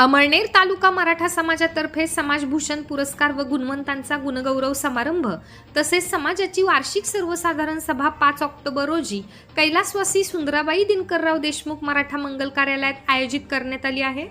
अमळनेर तालुका मराठा समाजातर्फे समाजभूषण पुरस्कार व गुणवंतांचा गुणगौरव समारंभ तसेच समाजाची वार्षिक सर्वसाधारण सभा पाच ऑक्टोबर रोजी कैलासवासी सुंदराबाई दिनकरराव देशमुख मराठा मंगल कार्यालयात आयोजित करण्यात आली आहे.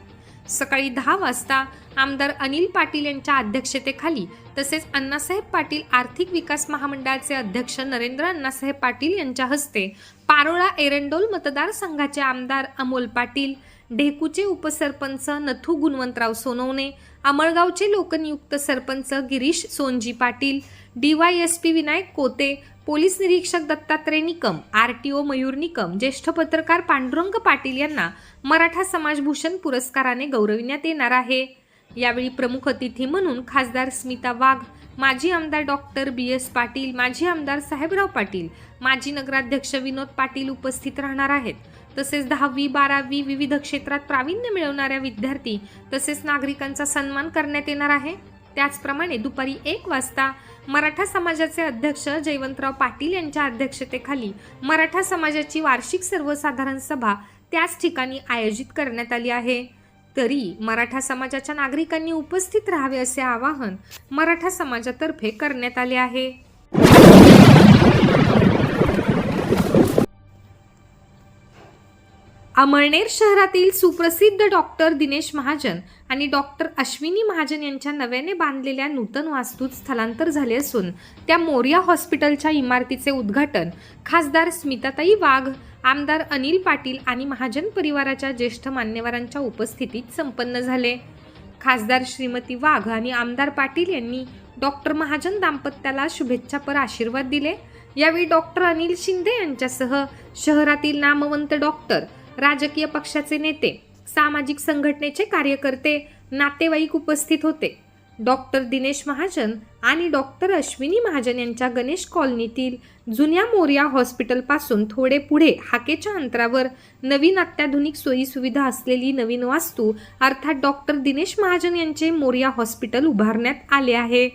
सकाळी दहा वाजता आमदार अनिल पाटील यांच्या अध्यक्षतेखाली तसेच अण्णासाहेब पाटील आर्थिक विकास महामंडळाचे अध्यक्ष नरेंद्र अण्णासाहेब पाटील यांच्या हस्ते पारोळा एरंडोल मतदारसंघाचे आमदार अमोल पाटील ढेकूचे उपसरपंच नथू गुणवंतराव सोनवणे अमळगावचे लोकनियुक्त सरपंच गिरीश सोनजी पाटील डीवायएसपी विनायक कोते पोलीस निरीक्षक Dattatray Nikam R T O Mayur Nikam ज्येष्ठ पत्रकार पांडुरंग पाटील यांना मराठा समाजभूषण पुरस्काराने गौरविण्यात येणार आहे. यावेळी प्रमुख अतिथी म्हणून खासदार स्मिता वाघ माजी आमदार डॉक्टर बी एस पाटील माजी आमदार साहेबराव पाटील माजी नगराध्यक्ष विनोद पाटील उपस्थित राहणार आहेत. तसेच दहावी बारावी विविध क्षेत्रात प्रावीण्य मिळवणाऱ्या विद्यार्थी तसेच नागरिकांचा सन्मान करण्यात येणार आहे. त्याचप्रमाणे दुपारी एक वाजता मराठा समाजाचे अध्यक्ष जयवंतराव पाटील यांच्या अध्यक्षतेखाली मराठा समाजाची वार्षिक सर्वसाधारण सभा त्याच ठिकाणी आयोजित करण्यात आली आहे. तरी मराठा समाजाच्या नागरिकांनी उपस्थित राहावे असे आवाहन मराठा समाजातर्फे करण्यात आले आहे. अमळनेर शहरातील सुप्रसिद्ध डॉक्टर दिनेश महाजन आणि डॉक्टर अश्विनी महाजन यांच्या नव्याने बांधलेल्या नूतन वास्तूत स्थलांतर झाले असून त्या मोरिया हॉस्पिटलच्या इमारतीचे उद्घाटन खासदार स्मिताताई वाघ आमदार अनिल पाटील आणि महाजन परिवाराच्या ज्येष्ठ मान्यवरांच्या उपस्थितीत संपन्न झाले. खासदार श्रीमती वाघ आणि आमदार पाटील यांनी डॉक्टर महाजन दाम्पत्याला शुभेच्छापर आशीर्वाद दिले. यावेळी डॉक्टर अनिल शिंदे यांच्यासह शहरातील नामवंत डॉक्टर राजकीय पक्षाचे नेते सामाजिक संघटनेचे कार्यकर्ते नातेवाईक उपस्थित होते. डॉक्टर दिनेश महाजन आणि डॉक्टर अश्विनी महाजन यांच्या गणेश कॉलनीतील जुन्या मोर्या हॉस्पिटलपासून थोडे पुढे हाकेच्या अंतरावर नवीन अत्याधुनिक सोयीसुविधा असलेली नवीन वास्तू अर्थात डॉक्टर दिनेश महाजन यांचे मोर्या हॉस्पिटल उभारण्यात आले आहे.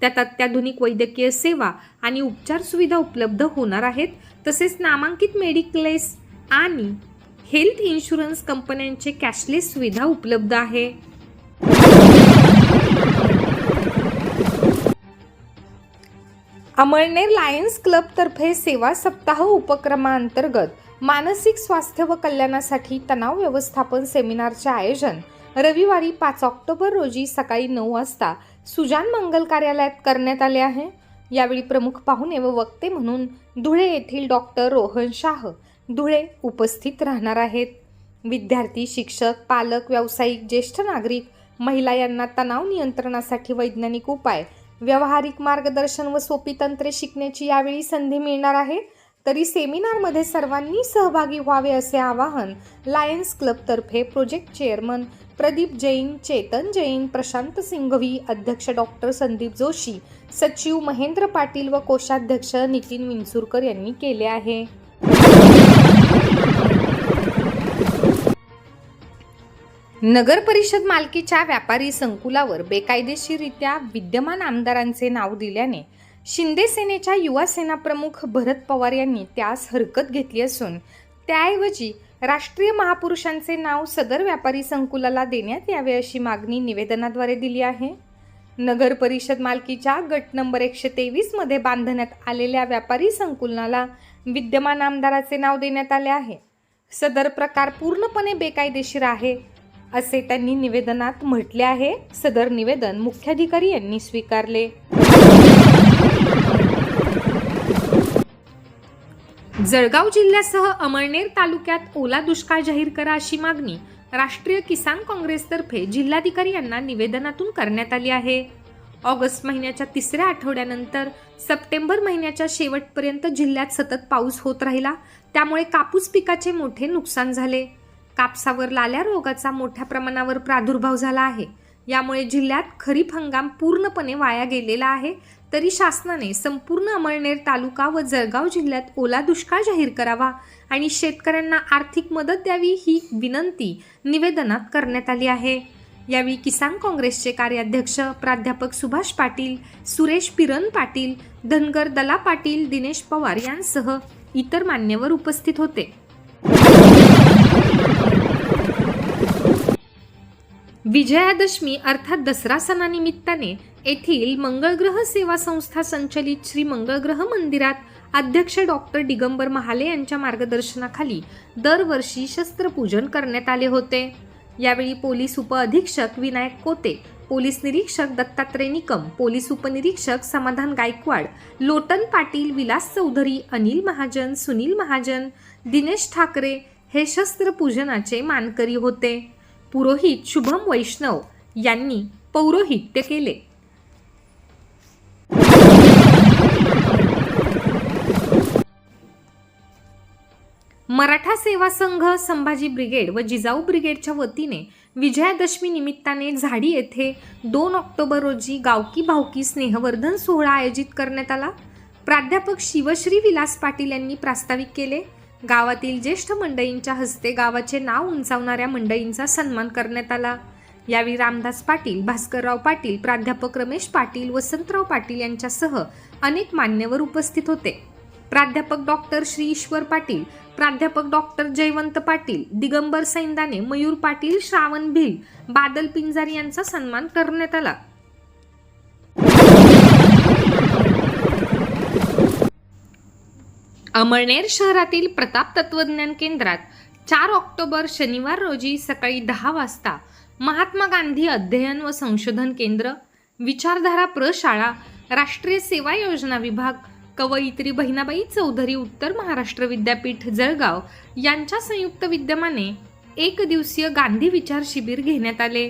त्यात अत्याधुनिक वैद्यकीय सेवा आणि उपचार सुविधा उपलब्ध होणार आहेत तसेच नामांकित मेडिक्लेस आणि हेल्थ इन्शुरन्स कंपन्यांचे कॅशलेस सुविधा उपलब्ध आहे. अमळनेर लायन्स क्लबतर्फे सेवा सप्ताह उपक्रमाअंतर्गत मानसिक स्वास्थ्य व कल्याणासाठी तणाव व्यवस्थापन सेमिनारचे आयोजन रविवारी पाच ऑक्टोबर रोजी सकाळी नऊ वाजता सुजान मंगल कार्यालयात करण्यात आले आहे. यावेळी प्रमुख पाहुणे व वक्ते म्हणून धुळे येथील डॉक्टर रोहन शाह धुळे उपस्थित राहणार आहेत. विद्यार्थी शिक्षक पालक व्यावसायिक ज्येष्ठ नागरिक महिला यांना तणाव नियंत्रणासाठी वैज्ञानिक उपाय व्यावहारिक मार्गदर्शन व सोपी तंत्रे शिकण्याची यावेळी संधी मिळणार आहे. तरी सेमिनारमध्ये सर्वांनी सहभागी व्हावे असे आवाहन लायन्स क्लबतर्फे प्रोजेक्ट चेअरमन प्रदीप जैन चेतन जैन प्रशांत सिंघवी अध्यक्ष डॉक्टर संदीप जोशी सचिव महेंद्र पाटील व कोषाध्यक्ष नितीन विंचुरकर यांनी केले आहे. नगर परिषद मालकीच्या व्यापारी संकुलावर बेकायदेशीररित्या विद्यमान आमदारांचे नाव दिल्याने शिंदे सेनेच्या युवा सेना प्रमुख भरत पवार यांनी त्यास हरकत घेतली असून त्याऐवजी राष्ट्रीय महापुरुषांचे नाव सदर व्यापारी संकुलाला देण्यात यावे अशी मागणी निवेदनाद्वारे दिली आहे. नगर परिषद मालकीच्या गट नंबर एकशे तेवीसमध्ये बांधण्यात आलेल्या व्यापारी संकुलनाला विद्यमान आमदाराचे नाव देण्यात आले आहे. सदर प्रकार पूर्णपणे बेकायदेशीर आहे असे त्यांनी निवेदनात म्हटले आहे. सदर निवेदन मुख्याधिकारी यांनी स्वीकारले. जळगाव जिल्ह्यासह अमळनेर तालुक्यात ओला दुष्काळ जाहीर करा अशी मागणी राष्ट्रीय किसान काँग्रेसतर्फे जिल्हाधिकारी यांना निवेदनातून करण्यात आली आहे. ऑगस्ट महिन्याच्या तिसऱ्या आठवड्यानंतर सप्टेंबर महिन्याच्या शेवटपर्यंत जिल्ह्यात सतत पाऊस होत राहिला. त्यामुळे कापूस पिकाचे मोठे नुकसान झाले. कापसावर लाल्या रोगाचा मोठ्या प्रमाणावर प्रादुर्भाव झाला आहे. यामुळे जिल्ह्यात खरीप हंगाम पूर्णपणे वाया गेलेला आहे. तरी शासनाने संपूर्ण अमळनेर तालुका व जळगाव जिल्ह्यात ओला दुष्काळ जाहीर करावा आणि शेतकऱ्यांना आर्थिक मदत द्यावी ही विनंती निवेदनात करण्यात आली आहे. यावेळी किसान काँग्रेसचे कार्याध्यक्ष प्राध्यापक सुभाष पाटील सुरेश पिरन पाटील धनगर दला पाटील दिनेश पवार यांसह इतर मान्यवर उपस्थित होते. विजयादशमी अर्थात दसरा सणानिमित्ताने येथील मंगळग्रह सेवा संस्था संचलित श्री मंगळग्रह मंदिरात अध्यक्ष डॉक्टर दिगंबर महाले यांच्या मार्गदर्शनाखाली दरवर्षी शस्त्रपूजन करण्यात आले होते. यावेळी पोलीस उपअधीक्षक विनायक कोते पोलीस निरीक्षक दत्तात्रय निकम पोलीस उपनिरीक्षक समाधान गायकवाड लोटन पाटील विलास चौधरी अनिल महाजन सुनील महाजन दिनेश ठाकरे हे शस्त्रपूजनाचे मानकरी होते. पुरोहित शुभम वैष्णव यांनी पौरोहित्य केले. मराठा सेवा संघ संभाजी ब्रिगेड व जिजाऊ ब्रिगेडच्या वतीने विजयादशमी निमित्ताने झाडी येथे दोन ऑक्टोबर रोजी गावकी भावकी स्नेहवर्धन सोहळा आयोजित करण्यात आला. प्राध्यापक शिवश्री विलास पाटील यांनी प्रास्ताविक केले. गावातील ज्येष्ठ मंडळींच्या हस्ते गावाचे नाव उंचावणाऱ्या मंडळींचा सन्मान करण्यात आला. यावेळी रामदास पाटील भास्करराव पाटील प्राध्यापक रमेश पाटील वसंतराव पाटील यांच्यासह अनेक मान्यवर उपस्थित होते. प्राध्यापक डॉक्टर श्री ईश्वर पाटील प्राध्यापक डॉक्टर जयवंत पाटील दिगंबर सैंदाने मयूर पाटील श्रावण भिल बादल पिंजारी यांचा सन्मान करण्यात आला. अमळनेर शहरातील प्रताप तत्वज्ञान केंद्रात चार ऑक्टोबर शनिवार रोजी सकाळी दहा वाजता महात्मा गांधी अध्ययन व संशोधन केंद्र विचारधारा प्रशाळा राष्ट्रीय सेवा योजना विभाग कवयित्री बहिणाबाई चौधरी उत्तर महाराष्ट्र विद्यापीठ जळगाव यांच्या संयुक्त विद्यमाने एक दिवसीय गांधी विचार शिबिर घेण्यात आले.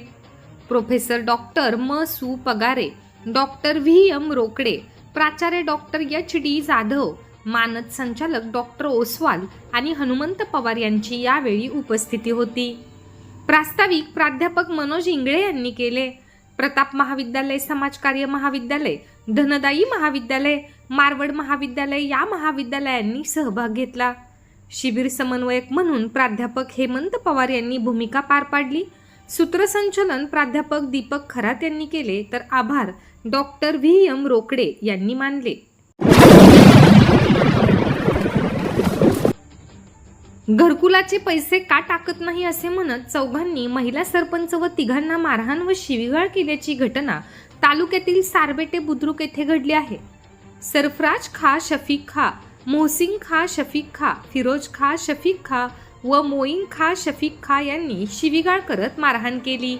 प्रोफेसर डॉक्टर म. सु. Pagare doctor V. M. Rokade प्राचार्य डॉक्टर एच. डी. जाधव मानद संचालक डॉक्टर ओसवाल आणि हनुमंत पवार यांची यावेळी उपस्थिती होती. प्रास्ताविक प्राध्यापक मनोज इंगळे यांनी केले. प्रताप महाविद्यालय समाजकार्य महाविद्यालय धनदायी महाविद्यालय मारवड महाविद्यालय या महाविद्यालयांनी सहभाग घेतला. शिबिर समन्वयक म्हणून प्राध्यापक हेमंत पवार यांनी भूमिका पार पाडली. सूत्रसंचलन प्राध्यापक दीपक खरात यांनी केले तर आभार. Doctor V. एम. रोकडे यांनी मानले. घरकुलाचे पैसे का टाकत नाही असे म्हणत चौघांनी महिला सरपंच व तिघांना मारहाण व शिविगाळ केल्याची घटना तालुक्यातील सारबेटे बुद्रुक येथे घडली आहे. सरफराज खा शफीक खा मोहसिन खा शफीक खा फिरोज खा शफीक खा व मोईन खा शफीक खा यांनी शिवीगाळ करत मारहाण केली.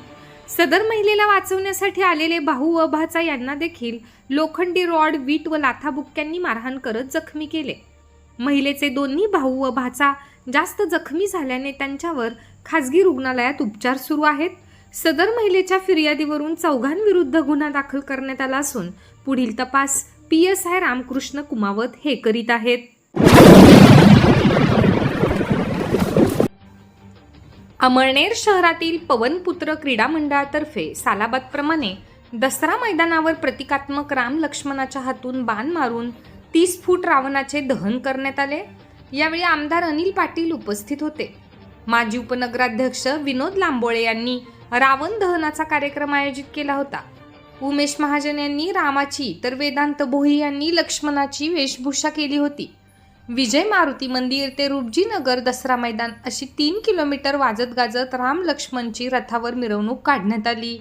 सदर महिलेला वाचवण्यासाठी आलेले भाऊ व भाचा यांना देखील लोखंडी रॉड वीट व लाथाबुक्क्यांनी मारहाण करत जखमी केले. महिलेचे दोन्ही भाऊ व भाचा जास्त जखमी झाल्याने त्यांच्यावर खासगी रुग्णालयात उपचार सुरू आहेत. सदर महिलेच्या फिर्यादीवरून चौघांविरुद्ध गुन्हा दाखल करण्यात आला असून पुढील तपास P S I Ramkrishna Kumawat हे करीत आहेत. अमळनेर शहरातील पवनपुत्र क्रीडा मंडळातर्फे सालाबादप्रमाणे दसरा मैदानावर प्रतिकात्मक राम लक्ष्मणाच्या हातून बाण मारून तीस फूट रावणाचे दहन करण्यात आले. यावेळी आमदार अनिल पाटील उपस्थित होते. माजी उपनगराध्यक्ष विनोद लांबोळे यांनी रावण दहनाचा कार्यक्रम आयोजित केला होता. उमेश महाजन यांनी रामाची तर वेदांत भोई यांनी लक्ष्मणाची वेशभूषा केली होती. विजय मारुती मंदिर ते रुपजी नगर दसरा मैदान अशी तीन किलोमीटर वाजत गाजत राम लक्ष्मणची रथावर मिरवणूक काढण्यात आली.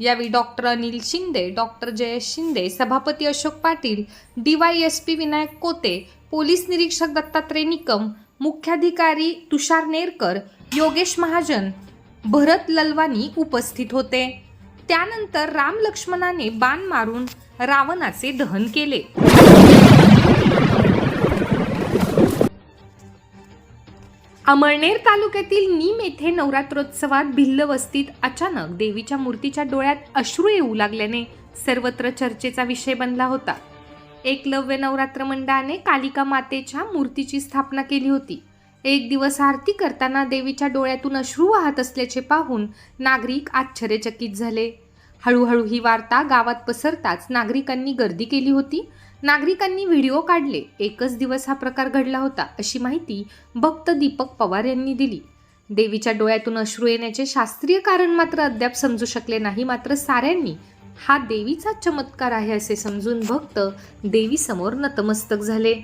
यावेळी डॉक्टर अनिल शिंदे डॉक्टर जयेश शिंदे सभापती अशोक पाटील डीवायएसपी विनायक कोते पोलीस निरीक्षक दत्तात्रय निकम मुख्याधिकारी तुषार नेरकर योगेश महाजन भरत ललवानी उपस्थित होते. त्यानंतर राम लक्ष्मणाने बाण मारून रावणाचे दहन केले. अमळनेर तालुक्यातील नीम येथे नवरात्रोत्सवात भिल्ल वस्तीत अचानक देवीच्या मूर्तीच्या डोळ्यात अश्रू येऊ लागल्याने सर्वत्र चर्चेचा विषय बनला होता. एकलव्य नवरात्र मंडळाने कालिका मातेच्या मूर्तीची स्थापना केली होती. एक दिवस आरती करताना देवीच्या डोळ्यातून अश्रू वाहत असल्याचे पाहून नागरिक आश्चर्यचकित झाले. हळूहळू ही वार्ता गावात पसरताच नागरिकांनी गर्दी केली होती. नागरिकांनी व्हिडिओ काढले. एकच दिवस हा प्रकार घडला होता अशी माहिती भक्त दीपक पवार यांनी दिली. देवीच्या डोळ्यातून अश्रू येण्याचे शास्त्रीय कारण मात्र अद्याप समजू शकले नाही मात्र साऱ्यांनी हा देवीचा चमत्कार आहे असे समजून भक्त देवीसमोर नतमस्तक झाले.